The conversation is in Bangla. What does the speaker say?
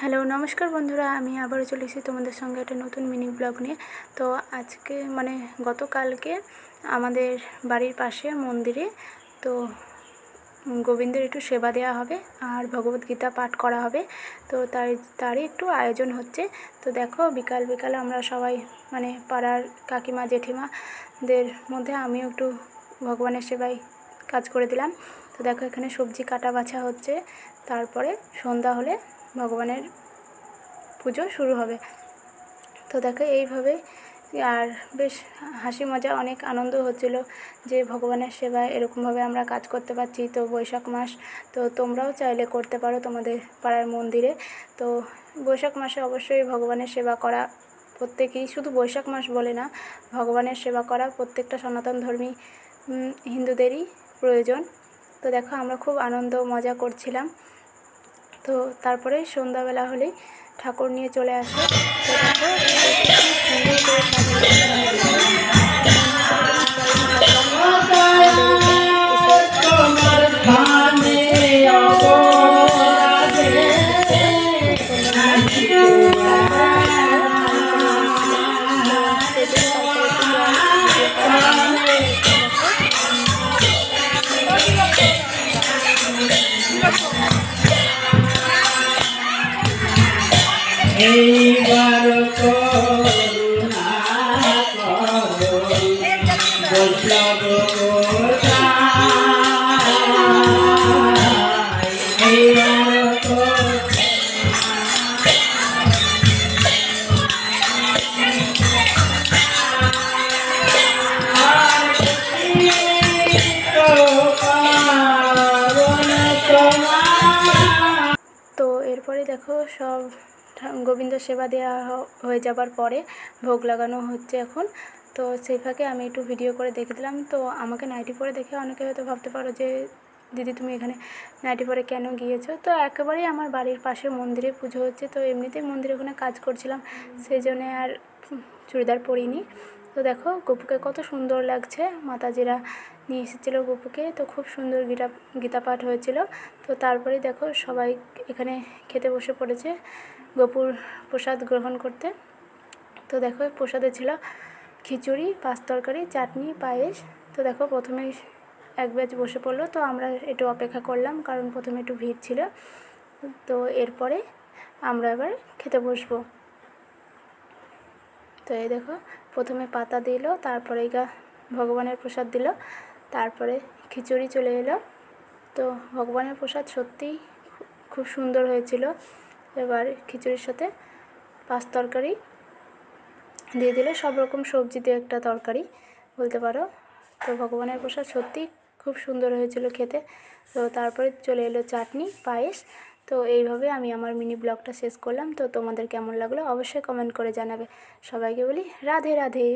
হ্যালো, নমস্কার বন্ধুরা, আমি আবারও চলে এসেছি তোমাদের সঙ্গে একটা নতুন মিনি ব্লগ নিয়ে। তো আজকে মানে গতকালকে আমাদের বাড়ির পাশে মন্দিরে তো গোবিন্দের একটু সেবা দেওয়া হবে আর ভগবদ্গীতা পাঠ করা হবে। তো তাই, তারই একটু আয়োজন হচ্ছে। তো দেখো, বিকাল বিকাল আমরা সবাই মানে পাড়ার কাকিমা, জেঠিমাদের মধ্যে আমিও একটু ভগবানের সেবায় কাজ করে দিলাম। তো দেখো, এখানে সবজি কাটা বাছা হচ্ছে। তারপরে সন্ধ্যা হলে ভগবানের পুজো শুরু হবে। তো দেখো এইভাবে আর বেশ হাসি মজা, অনেক আনন্দ হচ্ছিল যে ভগবানের সেবায় এরকমভাবে আমরা কাজ করতে পারছি। তো বৈশাখ মাস, তো তোমরাও চাইলে করতে পারো তোমাদের পাড়ার মন্দিরে। তো বৈশাখ মাসে অবশ্যই ভগবানের সেবা করা প্রত্যেকেই, শুধু বৈশাখ মাস বলে না, ভগবানের সেবা করা প্রত্যেকটা সনাতন ধর্মী হিন্দুদেরই প্রয়োজন। তো দেখো আমরা খুব আনন্দ, মজা করছিলাম। তো তারপরে সন্ধ্যাবেলা হলেই ঠাকুর নিয়ে চলে আসে। Thank দেখো, এইবার করুণা করো বৈষ্ণব গোসাই। এইবার করুণা তো এরপরে দেখো সব গোবিন্দ সেবা দেওয়া হয়ে যাবার পরে ভোগ লাগানো হচ্ছে এখন। তো সেই ফাঁকে আমি একটু ভিডিও করে দেখে দিলাম। তো আমাকে নাইটি পরে দেখে অনেকে হয়তো ভাবতে পারো যে, দিদি, তুমি এখানে নাইটি পরে কেন গিয়েছো? তো একেবারেই আমার বাড়ির পাশে মন্দিরে পুজো হচ্ছে। তো এমনিতেই মন্দিরে ওখানে কাজ করছিলাম, সেই জন্যে আর চুড়িদার পরিনি। তো দেখো, গপুকে কত সুন্দর লাগছে। মাতাজিরা নিয়ে এসেছিল গপুকে। তো খুব সুন্দর গীতা গীতা পাঠ হয়েছিল। তো তারপরে দেখো, সবাই এখানে খেতে বসে পড়েছে। গপুর প্রসাদ গ্রহণ করতে। তো দেখো, প্রসাদে ছিল খিচুড়ি, পাঁচ তরকারি, চাটনি, পায়েস। তো দেখো, প্রথমে এক ব্যাচ বসে পড়ল। তো আমরা একটু অপেক্ষা করলাম, কারণ প্রথমে একটু ভিড় ছিল। তো এরপরে আমরা এবার খেতে বসবো। তো এই দেখো, প্রথমে পাতা দিল, তারপরে গা ভগবানের প্রসাদ দিল, তারপরে খিচুড়ি চলে এলো। তো ভগবানের প্রসাদ সত্যিই খুব সুন্দর হয়েছিল। এবার খিচুড়ির সাথে পাঁচ তরকারি দিয়ে দিলে সব রকম সবজি দিয়ে একটা তরকারি, বলতে পারো। তো ভগবানের প্রসাদ সত্যিই খুব সুন্দর হয়েছিল খেতে। তো তারপরে চলে এলো চাটনি, পায়েস। তো এইভাবে আমি আমার মিনি ব্লগটা শেষ করলাম। তো তোমাদের কেমন লাগল অবশ্যই কমেন্ট করে জানাবে। সবাইকে বলি রাধে রাধে।